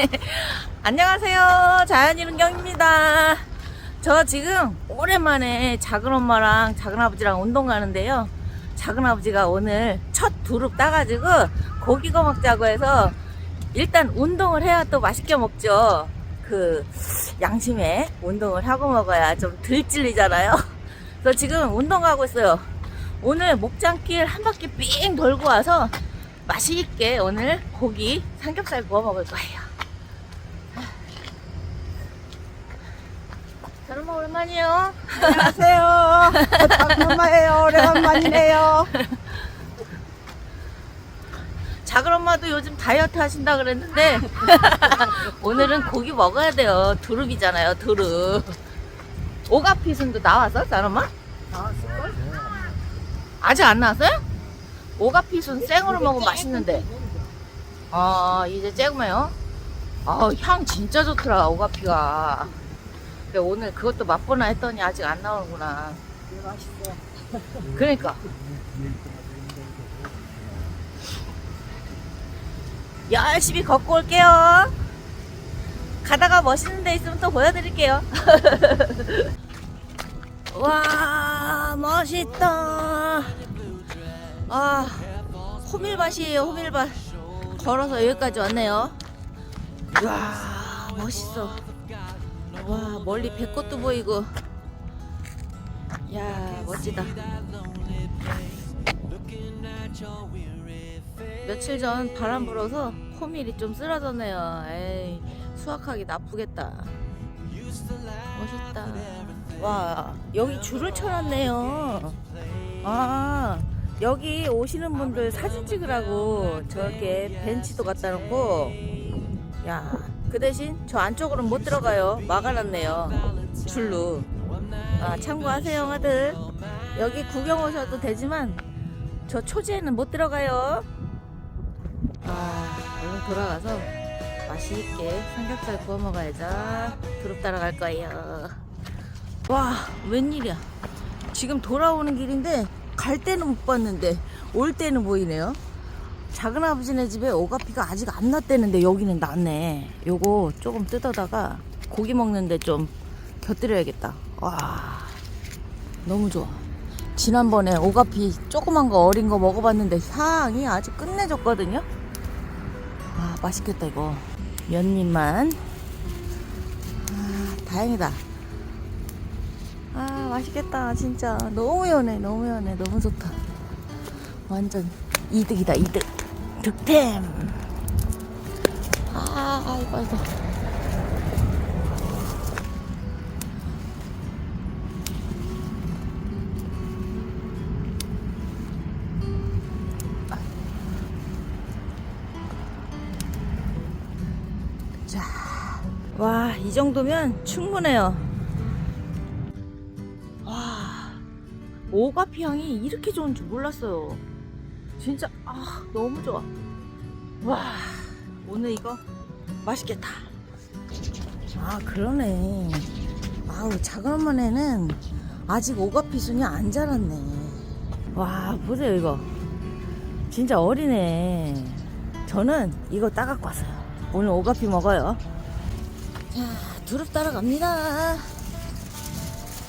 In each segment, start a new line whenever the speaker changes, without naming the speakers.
안녕하세요. 자연이른경입니다. 저 지금 오랜만에 작은 엄마랑 작은 아버지랑 운동 가는데요. 작은 아버지가 오늘 첫 두릅 따가지고 고기 거 먹자고 해서 일단 운동을 해야 또 맛있게 먹죠. 그 양심에 운동을 하고 먹어야 좀 덜 찔리잖아요. 그래서 지금 운동 가고 있어요. 오늘 목장길 한 바퀴 삥 돌고 와서 맛있게 오늘 고기 삼겹살 구워 먹을 거예요. 저런 거 오랜만이에요.
안녕하세요. 작은 엄마예요. 오래간만이네요.
작은 엄마도 요즘 다이어트 하신다 그랬는데 오늘은 고기 먹어야 돼요. 두릅이잖아요. 두릅. 오가피순도 나왔어, 작은 엄마?
나왔을걸?
아직 안 나왔어요? 오가피순 생으로 먹으면 맛있는데. 아 이제 쬐구매요. 아향 진짜 좋더라 오가피가. 근데 오늘 그것도 맛보나 했더니 아직 안 나오는구나.
네, 맛있어.
그러니까. 열심히 걷고 올게요. 가다가 멋있는 데 있으면 또 보여드릴게요. 와, 멋있다. 아, 호밀밭이에요, 호밀밭. 걸어서 여기까지 왔네요. 와, 멋있어. 와, 멀리 배꽃도 보이고. 야, 멋지다. 며칠 전 바람 불어서 호밀이 좀 쓰러졌네요. 에이, 수확하기 나쁘겠다. 멋있다. 와, 여기 줄을 쳐놨네요. 아, 여기 오시는 분들 사진 찍으라고 저렇게 벤치도 갖다 놓고, 야, 그 대신 저 안쪽으로는 못 들어가요. 막아놨네요. 줄로. 아, 참고하세요, 형아들. 여기 구경 오셔도 되지만, 저 초지에는 못 들어가요. 아, 얼른 돌아가서 맛있게 삼겹살 구워 먹어야죠. 두릅 따라갈 거예요. 와, 웬일이야. 지금 돌아오는 길인데 갈 때는 못 봤는데 올 때는 보이네요. 작은 아버지네 집에 오가피가 아직 안 났대는데 여기는 났네. 요거 조금 뜯어다가 고기 먹는데 좀 곁들여야겠다. 와, 너무 좋아. 지난번에 오가피 조그만 거 어린 거 먹어봤는데 향이 아주 끝내줬거든요. 아 맛있겠다 이거 몇 입만. 아 다행이다. 아 맛있겠다 진짜 너무 연해 너무 연해 너무 좋다. 완전 이득이다 이득. 득템. 아 아이고 아이고. 자, 와, 이 정도면 충분해요. 와, 오가피 향이 이렇게 좋은 줄 몰랐어요. 너무 좋아. 와, 오늘 이거 맛있겠다. 아, 그러네. 아우, 작은 엄마네는 아직 오가피 순이 안 자랐네. 와, 보세요, 이거. 진짜 어리네. 저는 이거 따갖고 왔어요. 오늘 오가피 먹어요. 자, 두릅 따라갑니다.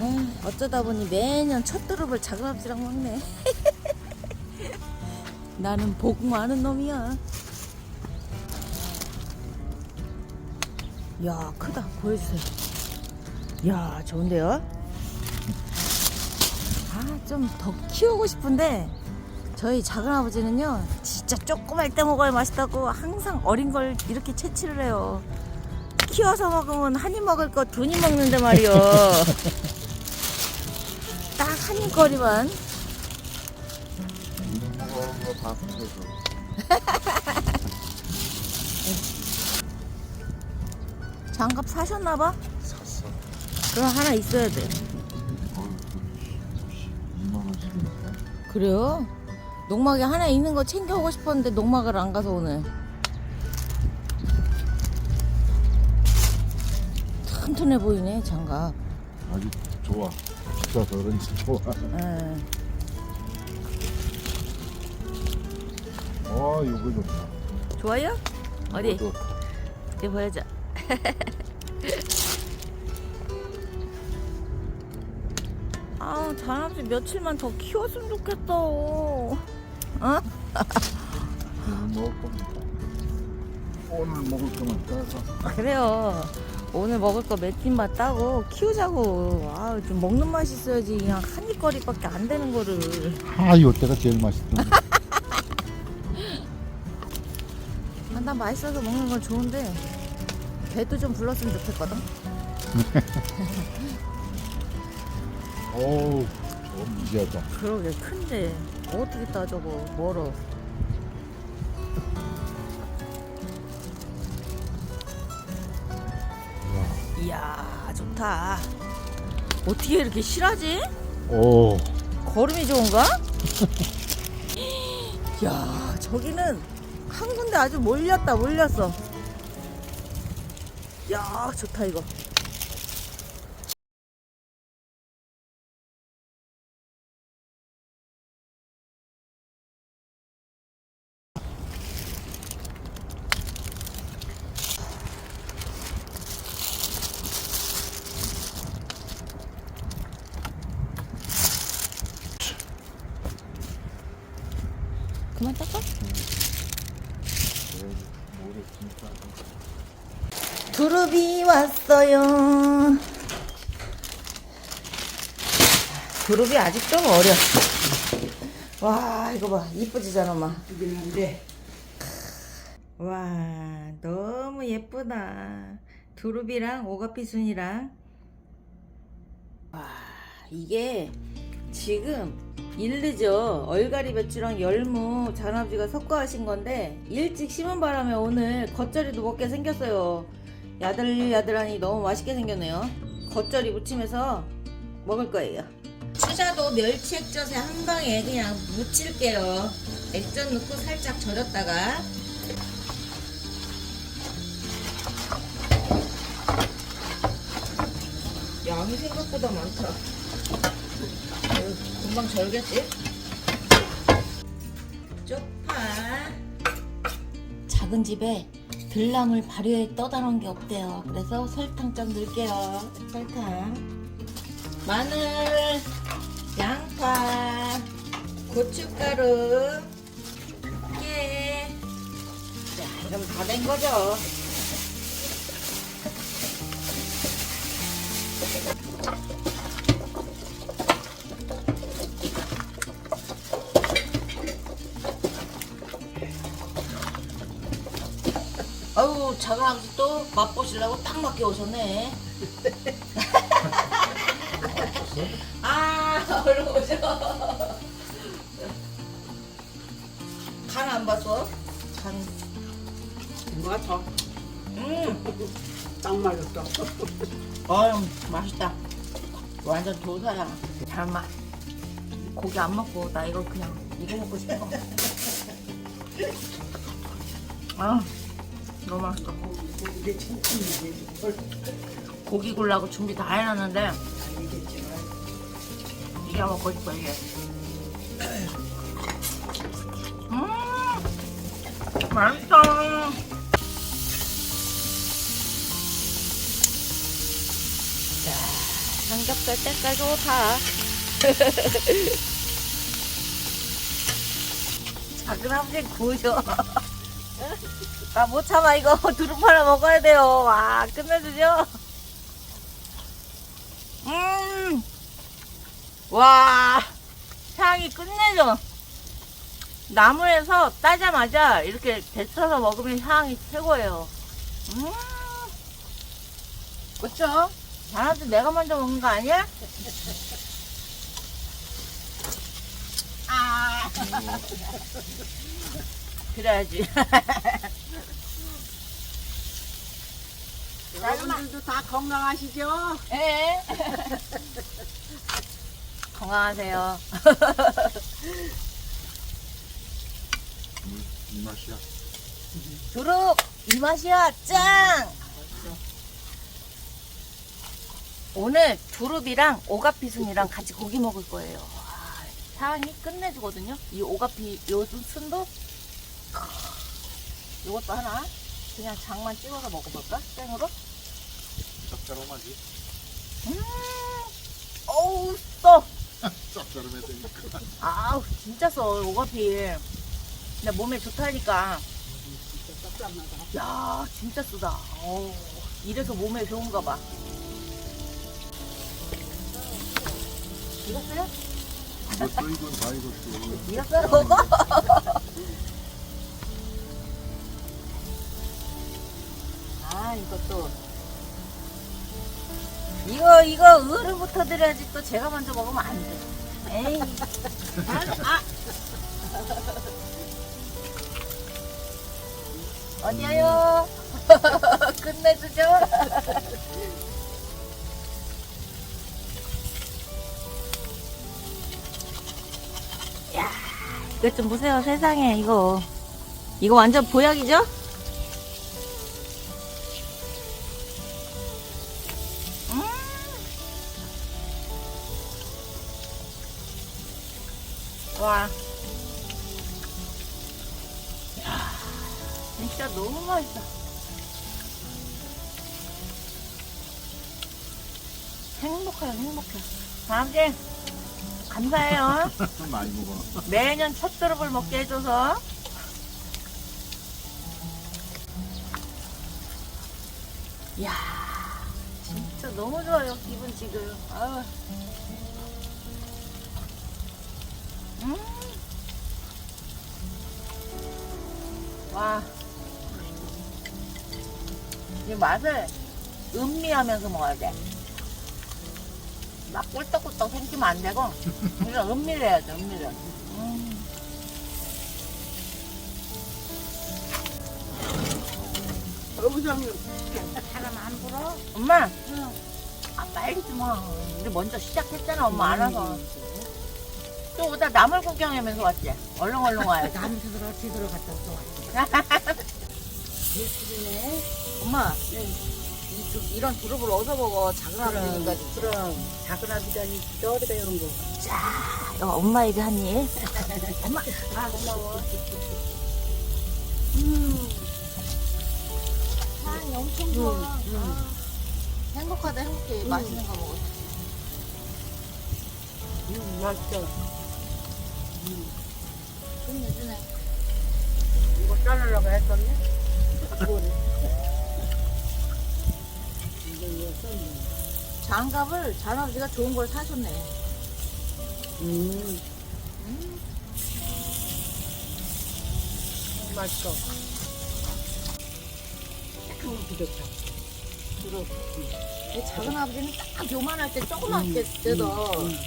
아, 어쩌다 보니 매년 첫 두릅을 작은 아버지랑 먹네. 나는 복 많은 놈이야. 야, 크다. 보여주세요. 야, 좋은데요? 아, 좀 더 키우고 싶은데, 저희 작은 아버지는요, 진짜 조그말 때 먹어야 맛있다고 항상 어린 걸 이렇게 채취를 해요. 키워서 먹으면 한 입 먹을 거 두 입 먹는데 말이요. 딱 한 입 거리만.
다 붙여서
장갑 사셨나봐?
샀어.
그럼 하나 있어야 돼.
어휴, 2만 원씩이니까.
그래요? 농막에 하나 있는 거 챙겨오고 싶었는데 농막을 안 가서 오늘. 튼튼해 보이네, 장갑.
아주 좋아. 비싸서 그런지 좋아.
예.
아, 이거 좋다.
좋아요? 어디?
이것도
이제 보여줘. 아, 자남씨 며칠만 더 키웠으면 좋겠다. 어?
오늘 먹을 겁니다. 오늘 먹을 거만 따서
그래요. 오늘 먹을 거몇 팀만 따고 키우자고. 아, 좀 먹는 맛이 있어야지. 그냥 한 입거리밖에 안 되는 거를.
아 이때가 제일 맛있던데.
난 맛있어서 먹는 건 좋은데 배도 좀 불렀으면 좋겠거든.
어우 좀 이제다.
그러게 큰데 어떻게 따져고 멀어. 이야 좋다. 어떻게 이렇게 실하지?
오
걸음이 좋은가? 야 저기는 한 군데 아주 몰렸다 몰렸어. 야 좋다 이거. 그만 닦아?
모래 진짜.
두릅이 왔어요. 두릅이 아직 좀 어려. 와 이거 봐 이쁘지잖아 엄마.
이긴 한데
와 너무 예쁘다. 두릅이랑 오가피순이랑 와 이게 지금 일르죠. 얼갈이 배추랑 열무 잔아버지가 섞어 하신 건데 일찍 심은 바람에 오늘 겉절이도 먹게 생겼어요. 야들야들하니 너무 맛있게 생겼네요. 겉절이 무침해서 먹을 거예요. 추자도 멸치 액젓에 한 방에 그냥 무칠게요. 액젓 넣고 살짝 절였다가 양이 생각보다 많다. 금방 절겠지? 쪽파. 작은 집에 들나물 발효에 떠다 놓은 게 없대요. 그래서 설탕 좀 넣을게요. 설탕. 마늘, 양파, 고춧가루, 깨. 자, 이러면 다 된 거죠. 아 유 작은 아버지 또 맛보시려고 딱 맞게 오셨네. 아 얼른 오셔. 간 안 봤어? 간.
누가 더
음.
딱 맞았어
어휴 맛있다. 완전 도사야. 잠깐만. 고기 안 먹고 나 이거 그냥 이거 먹고 싶어. 아 너무 맛있어. 고기 굴라고 준비 다 해놨는데 이게 먹고 싶어 이게. 음 맛있어 자 삼겹살 색깔 좋다. 작은 아버지 구우셔 나 못 참아 이거 두릅 하나 먹어야 돼요 와 끝내주죠 음, 와, 향이 끝내줘. 나무에서 따자마자 이렇게 데쳐서 먹으면 향이 최고예요. 음, 그쵸? 나한테 내가 먼저 먹는 거 아니야? 아, 그래야지.
여러분들도 다 건강하시죠?
예. 건강하세요.
이 맛이야.
두릅 이 맛이야 짱 오늘 두릅이랑 오가피순이랑 같이 고기 먹을 거예요 와, 향이 끝내주거든요 이 오가피 요 순도 이것도 하나 그냥 장만 찍어서 먹어볼까? 생으로?
짭짤하지?
음, 어우, 써!
짭짤하면 되니까.
아우, 진짜 써, 오가필. 근데 몸에 좋다니까. 야, 진짜 쓰다. 어우, 이래서 몸에 좋은가 봐. 익었어요?
이것도 이건 다 익었어.
익었어요? 아, 이것도. 이거, 이거, 어른부터 드려야지 또 제가 먼저 먹으면 안 돼. 에이. 아, 아. 어디야요? 끝내주죠? 야, 이것 좀 보세요, 세상에, 이거. 이거 완전 보약이죠? 와. 야, 진짜 너무 맛있어. 행복해요, 행복해. 다음에 감사해요.
많이 먹어.
매년 첫 드롭을 먹게 해줘서. 이야, 진짜 너무 좋아요, 기분 지금. 아유. 음. 와. 이 맛을 음미하면서 먹어야 돼. 막 꿀떡꿀떡 생기면 안 되고, 그냥 음미를 해야 돼, 음미를. 음.
어부장님
하나만 안 불어? 엄마! 아, 빨리 좀 와. 우리 먼저 시작했잖아, 엄마 알아서. 또 오다 나물 구경하면서 왔지? 얼렁 얼렁 와야지.
남 스스로 지들어 갔다 또 예술이네
엄마, 이 두- 이런 두릅을 어디서 먹어? 작은 아버지니까.
그럼 작은 아비자니 저리가 이런 거
자, 이거 엄마 입에 한 입. 엄마,
아, 고마워.
음. 향이 엄청 좋아.
음, 음.
아, 행복하다, 행복해. 맛있는 거 먹어.
음, 맛있어.
끝내주네.
이거 자르려고 했었네? 뭐래? 이거 이거 썼네.
장갑을 장아버지가 좋은 걸 사셨네.
음. 맛있어. 참 부족해.
두릅. 이 작은 아버지는 딱 요만할 때 조그맣게 뜯어.
음,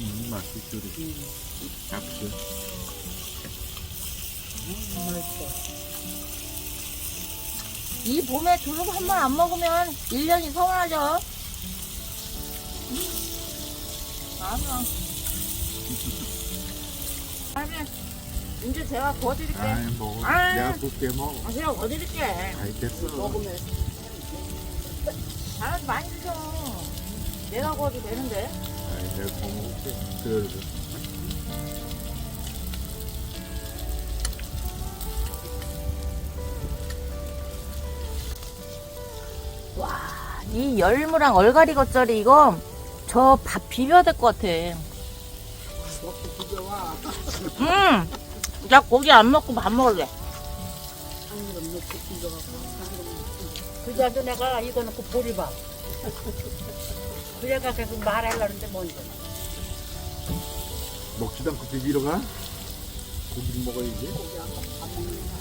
음, 맛있어. 우리. 잡수.
음, 맛있어.
이 봄에 두릅 한 번 안 먹으면 1년이 서운하죠. 그러면 이제 제가 구워드릴게.
아이, 먹어.
아.
내가 굽게 먹어.
아, 제가 구워드릴게.
알겠어.
먹으면
잘라서 많이 드셔. 내가 구워도 되는데.
내가 더 먹을게. 그래도.
와, 이 열무랑 얼갈이 겉절이 이거 저 밥 비벼야 될 것 같아.
먹고 비벼와.
음, 나 고기 안 먹고 밥 먹을래.
넣고. 그자도 내가 이거 넣고 보리밥. 그래가 계속 말하려는데 뭔데.
먹지도 않고 비비러 가? 고기를 먹어야지.
고기 안, 먹- 안 먹는 거.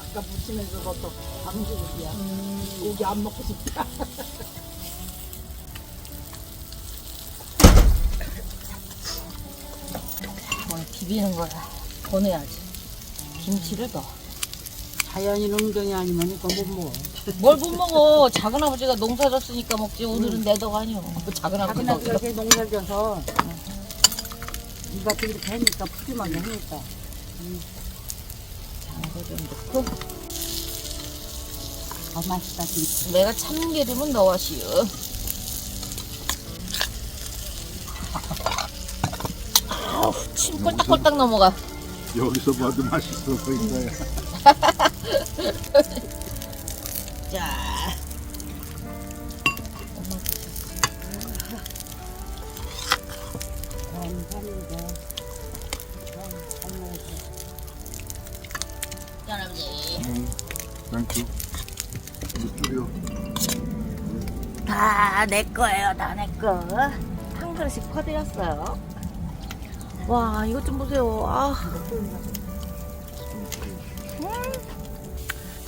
아까 무치면서 그것도 밤주국이야. 고기 안 먹고 싶다.
오늘 비비는 거야. 더 넣어야지. 김치를 더.
자연인 음경이 아니면 이거 못 먹어.
뭘 못 먹어. 작은 아버지가 농사 졌으니까 먹지. 오늘은 내덕 아니오. 작은 아버지
작은 이렇게 농사 져서 이가 이렇게 하니까 푸짐하게 하니까.
장도 좀 넣고.
아 맛있다 진짜.
내가 참기름은 넣어시오. 아우, 침 꼴딱꼴딱 넘어가.
여기서 봐도 맛있어 보인 거야.
자.
감사합니다. 잘 먹었어.
할아버지.
응. 땡큐. 이거
다내 거예요, 다 내 거. 한 그릇씩 퍼드렸어요. 와, 이것 좀 보세요. 아.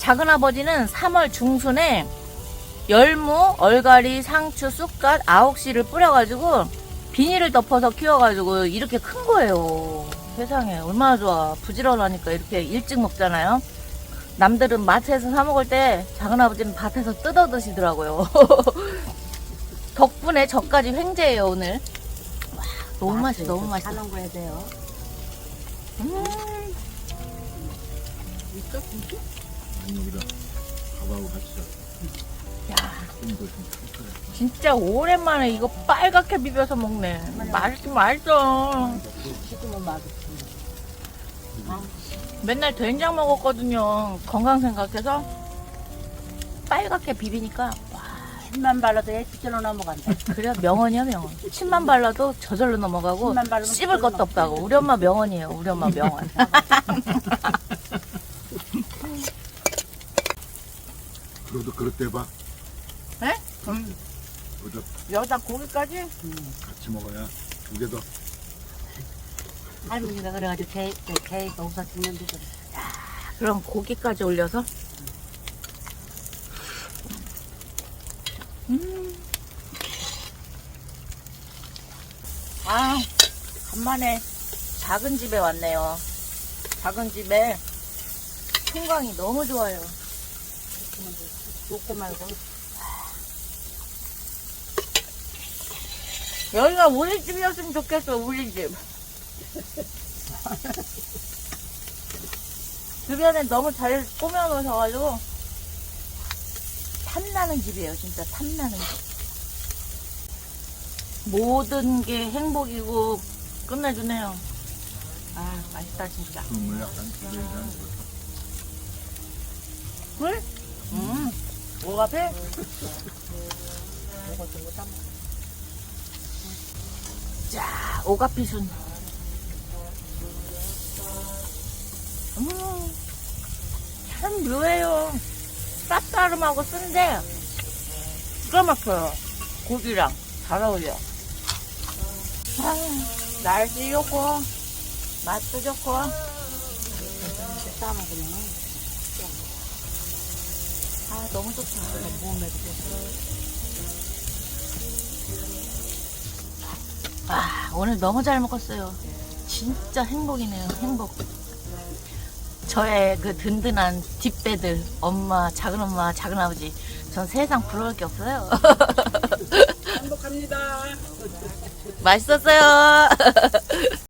작은 아버지는 3월 중순에 열무, 얼갈이, 상추, 쑥갓, 아옥씨를 뿌려가지고 비닐을 덮어서 키워가지고 이렇게 큰 거예요. 세상에 얼마나 좋아. 부지런하니까 이렇게 일찍 먹잖아요. 남들은 마트에서 사 먹을 때 작은 아버지는 밭에서 뜯어 드시더라고요. 덕분에 저까지 횡재예요 오늘. 와, 너무 맛있어, 너무 맛있어.
사는 거야 돼요.
음?
진짜?
여기다 밥하고 같이
야,
좀더 좀 튼튼해.
진짜 오랜만에 이거 빨갛게 비벼서 먹네. 맛있어, 맛있어.
식으면 맛있지.
맨날 된장 먹었거든요. 건강 생각해서 빨갛게 비비니까 와,
침만 발라도 애기처럼 넘어간다.
그래 명언이야 명언. 침만 발라도 저절로 넘어가고
침만 바르면
씹을 것도 없다고. 우리 엄마 명언이에요. 우리 엄마 명언.
그래도 그릇 대 봐.
에? 음.
그래도
여기다 고기까지?
같이 먹어야 두 개 더.
할머니가 그래가지고 개, 개, 개 농사 짓는데 그래.
그럼 고기까지 올려서. 음. 아, 간만에 작은 집에 왔네요. 작은 집에 풍광이 너무 좋아요.
먹고 말고.
여기가 우리 집이었으면 좋겠어, 우리 집. 주변에 너무 잘 꾸며놓으셔가지고, 탐나는 집이에요, 진짜 탐나는 집. 모든 게 행복이고, 끝내주네요. 아, 맛있다, 진짜.
국물 약간 기대해야
물? 음, 오가페?
먹어 좀 못하면.
자, 오가피순. 음, 참 묘해요. 쌉싸름하고 쓴데, 기가 막혀요. 고기랑 잘 어울려. 아, 날씨 좋고, 맛도 좋고,
싸 먹으면
아, 너무 좋다.
몸에도 좋고.
아, 오늘 너무 잘 먹었어요. 진짜 행복이네요, 행복. 저의 그 든든한 뒷배들, 엄마, 작은 엄마, 작은 아버지. 전 세상 부러울 게 없어요.
행복합니다.
맛있었어요.